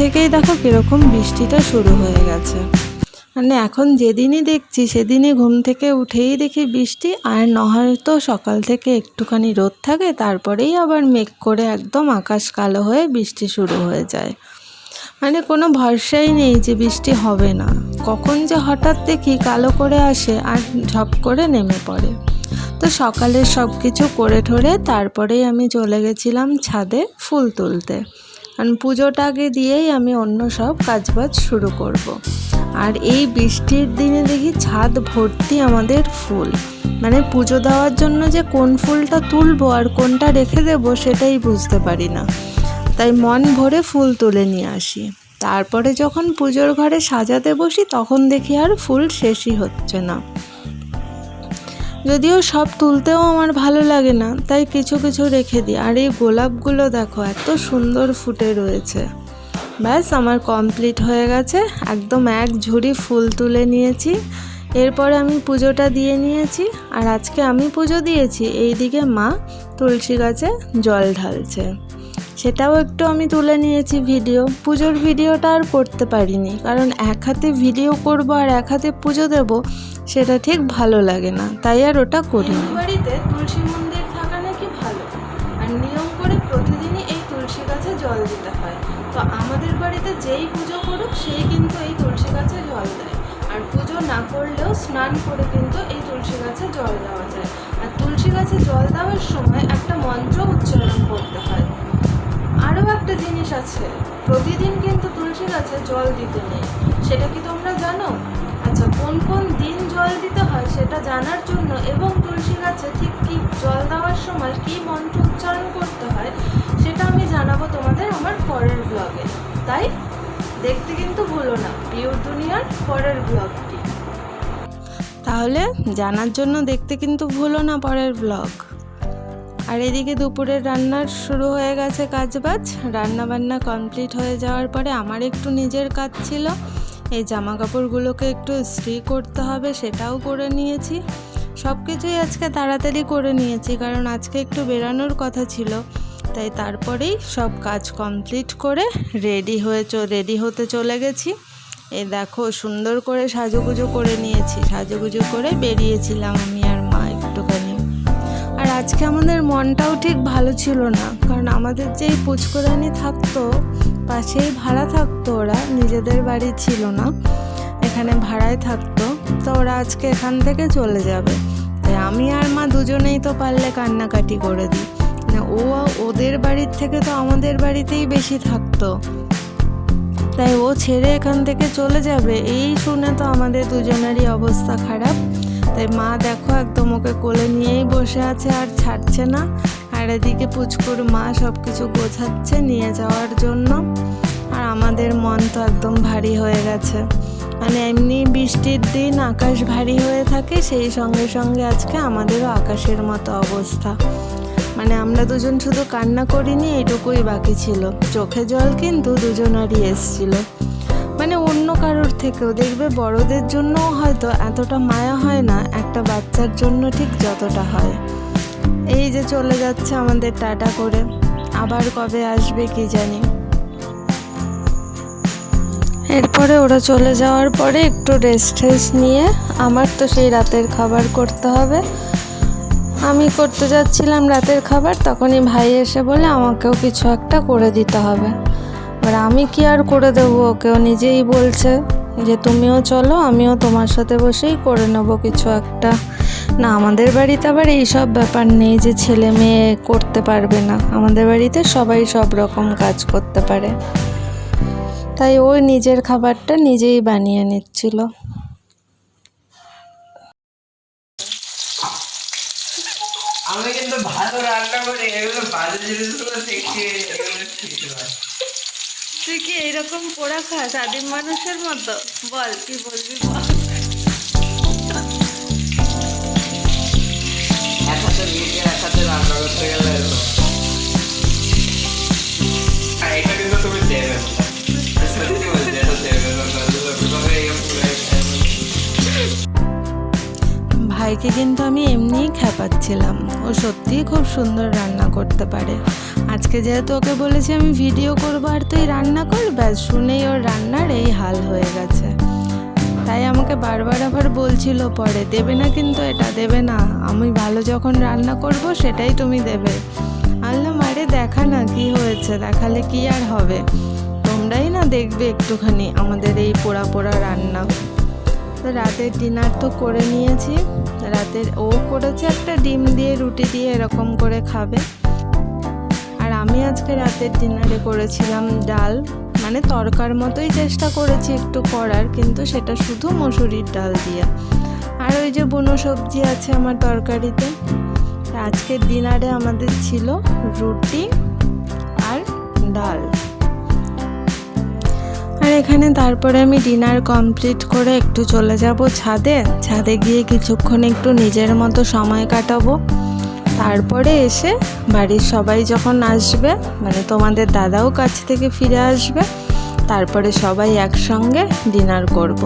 থেকেই দেখো কীরকম বৃষ্টিটা শুরু হয়ে গেছে। মানে এখন যেদিনই দেখছি সেদিনই ঘুম থেকে উঠেই দেখি বৃষ্টি, আর না হয়তো সকাল থেকে একটুখানি রোদ থাকে, তারপরেই আবার মেঘ করে একদম আকাশ কালো হয়ে বৃষ্টি শুরু হয়ে যায়। মানে কোনো ভরসাই নেই যে বৃষ্টি হবে না। কখন যে হঠাৎ দেখি কালো করে আসে আর ঝপ করে নেমে পড়ে। তো সকালে সব কিছু করে ঠরে তারপরেই আমি চলে গেছিলাম ছাদে ফুল তুলতে। কারণ পুজোটা আগে দিয়েই আমি অন্য সব কাজবাজ শুরু করব। আর এই বৃষ্টির দিনে দেখি ছাদ ভর্তি আমাদের ফুল। মানে পুজো দেওয়ার জন্য যে কোন ফুলটা তুলবো আর কোনটা রেখে দেবো সেটাই বুঝতে পারি না। তাই মন ভরে ফুল তুলে নিয়ে আসি। তারপরে যখন পুজোর ঘরে সাজাতে বসি তখন দেখি আর ফুল শেষই হচ্ছে না। যদিও সব তুলতেও আমার ভালো লাগে না, তাই কিছু কিছু রেখে দিই। আর এই গোলাপগুলো দেখো, এত সুন্দর ফুটে রয়েছে। ব্যাস, আমার কমপ্লিট হয়ে গেছে। একদম এক ঝুড়ি ফুল তুলে নিয়েছি। এরপরে আমি পুজোটা দিয়ে নিয়েছি। আর আজকে আমি পুজো দিয়েছি। এইদিকে মা তুলসী গাছে জল ঢালছে। সেটাও একটু আমি তুলে নিয়েছি ভিডিও। পুজোর ভিডিওটা আর করতে পারিনি, কারণ এক হাতে ভিডিও করব আর এক হাতে পুজো দেবো, সেটা ঠিক ভালো লাগে না, তাই আর ওটা করি বাড়িতে তুলসী মন্দির থাকা নাকি ভালো? আর নিয়ম করে প্রতিদিনই এই তুলসী গাছে জল দিতে হয়। তো আমাদের বাড়িতে যেই পুজো করুক সেই কিন্তু এই তুলসী গাছে জল দেয়। আর পুজো না করলেও স্নান করে কিন্তু এই তুলসী গাছে জল দেওয়া যায়। আর তুলসী গাছে জল দেওয়ার সময় একটা মন্ত্র উচ্চারণ করতে হয়। একটা জিনিস আছে। প্রতিদিন কিন্তু তুলসী গাছে জল দিতে নেই। সেটা কি তোমরা জানো? আচ্ছা কোন কোন দিন জল দিতে হয় সেটা জানার জন্য এবং তুলসী গাছে ঠিক কি জল দেওয়ার সময় কি মন্ত্র উচ্চারণ করতে হয় সেটা আমি জানাব তোমাদের আমার পরের ব্লগে তাই দেখতে কিন্তু ভুলো না পিওর দুনিয়ার পরের ব্লগটি তাহলে জানার জন্য দেখতে কিন্তু ভুলো না পরের ব্লগ আর এদিকে দুপুরের রান্নার শুরু হয়ে গেছে কাজবাজ। রান্না বান্না কমপ্লিট হয়ে যাওয়ার পরে আমার একটু নিজের কাজ ছিল। এই জামা কাপড়গুলোকে একটু ইস্ত্রি করতে হবে সেটাও করে নিয়েছি। সব কিছুই আজকে তাড়াতাড়ি করে নিয়েছি কারণ আজকে একটু বেরানোর কথা ছিল। তাই তারপরেই সব কাজ কমপ্লিট করে রেডি হয়ে রেডি হতে চলে গেছি। এ দেখো সুন্দর করে সাজুগুজু করে নিয়েছি। সাজুগুজু করে বেরিয়েছিলাম আমি। আজকে আমাদের মনটাও ঠিক ভালো ছিল না। কারণ আমাদের যেই পুচকোরানি থাকতো, পাশেই ভাড়া থাকতো, ওরা নিজেদের বাড়ি ছিল না। এখানে ভাড়ায় থাকতো, তো ওরা আজকে এখান থেকে চলে যাবে। তাই আমি আর মা দুজনেই তো পারলে কান্নাকাটি করে দিই। না, ও ওদের বাড়ির থেকে তো আমাদের বাড়িতেই বেশি থাকতো। তাই ও ছেড়ে এখান থেকে চলে যাবে, এই শুনে তো আমাদের দুজনেরই অবস্থা খারাপ। তাই মা দেখো একদম ওকে কোলে নিয়েই বসে আছে আর ছাড়ছে না। আর এদিকে পুচকুর মা সব কিছু গোছাচ্ছে নিয়ে যাওয়ার জন্য। আর আমাদের মন তো একদম ভারী হয়ে গেছে। মানে এমনি বৃষ্টির দিন আকাশ ভারী হয়ে থাকে, সেই সঙ্গে সঙ্গে আজকে আমাদেরও আকাশের মতো অবস্থা। মানে আমরা দুজন শুধু কান্না করিনি, এইটুকুই বাকি ছিল। চোখে জল কিন্তু দুজনারই এসছিল। থেকেও দেখবে বড়দের জন্যও হয়তো এতটা মায়া হয় না, একটা বাচ্চার জন্য ঠিক যতটা হয়। এই যে চলে যাচ্ছে আমাদের টাটা করে, আবার কবে আসবে কি জানি। এরপরে ওরা চলে যাওয়ার পরে একটু রেস্ট টেস্ট নিয়ে আমার তো সেই রাতের খাবার করতে হবে। আমি করতে যাচ্ছিলাম রাতের খাবার, তখনই ভাই এসে বলে আমাকেও কিছু একটা করে দিতে হবে। এবার আমি কি আর করে দেবো? ওকেও নিজেই বলছে যে, তুমিও চলো, আমিও তোমার সাথে বসেই করে নেব কিছু একটা। না, আমাদের বাড়িতে আবার এইসব ব্যাপার নেই যে, ছেলে মেয়ে করতে পারবে না। আমাদের বাড়িতে সবাই সব রকম কাজ করতে পারে। তাই ওই নিজের খাবারটা নিজেই বানিয়ে নিচ্ছিল। আমি কিন্তু ভালো রান্না করি, এগুলো বাজে জিনিসগুলো শিখছি এগুলো পারি তুই কি এইরকম পোড়া খাস? আদিম মানুষের মতো? বল কি বলবি বল? এক ভাইকে কিন্তু আমি এমনিই খেপাচ্ছিলাম। ও সত্যিই খুব সুন্দর রান্না করতে পারে। আজকে যেহেতু ওকে বলেছি আমি ভিডিও করব আর তুই রান্না কর, ব্যাস শুনেই ওর রান্নার এই হাল হয়ে গেছে। তাই আমাকে বারবার আবার বলছিল পরে, দেবে না কিন্তু এটা, দেবে না। আমি ভালো যখন রান্না করব সেটাই তুমি দেবে। আল্লাহ মারে দেখা না কি হয়েছে, দেখালে কি আর হবে? তোমরাই না দেখবে একটুখানি আমাদের এই পোড়া পোড়া রান্না। রাতের ডিনার তো করে নিয়েছি। রাতের ও করেছে একটা ডিম দিয়ে, রুটি দিয়ে এরকম করে খাবে। আর আমি আজকে রাতের ডিনারে করেছিলাম ডাল। মানে তরকার মতোই চেষ্টা করেছি একটু করার, কিন্তু সেটা শুধু মসুরির ডাল দিয়ে। আর ওই যে বুনো সবজি আছে আমার তরকারিতে। আজকের ডিনারে আমাদের ছিল রুটি এখানে তারপরে আমি ডিনার কমপ্লিট করে একটু চলে যাব ছাদে। ছাদে গিয়ে কিছুক্ষণ একটু নিজের মতো সময় কাটাবো। তারপরে এসে বাড়ির সবাই যখন আসবে মানে তোমাদের দাদাও কাছ থেকে ফিরে আসবে, তারপরে সবাই একসঙ্গে ডিনার করব।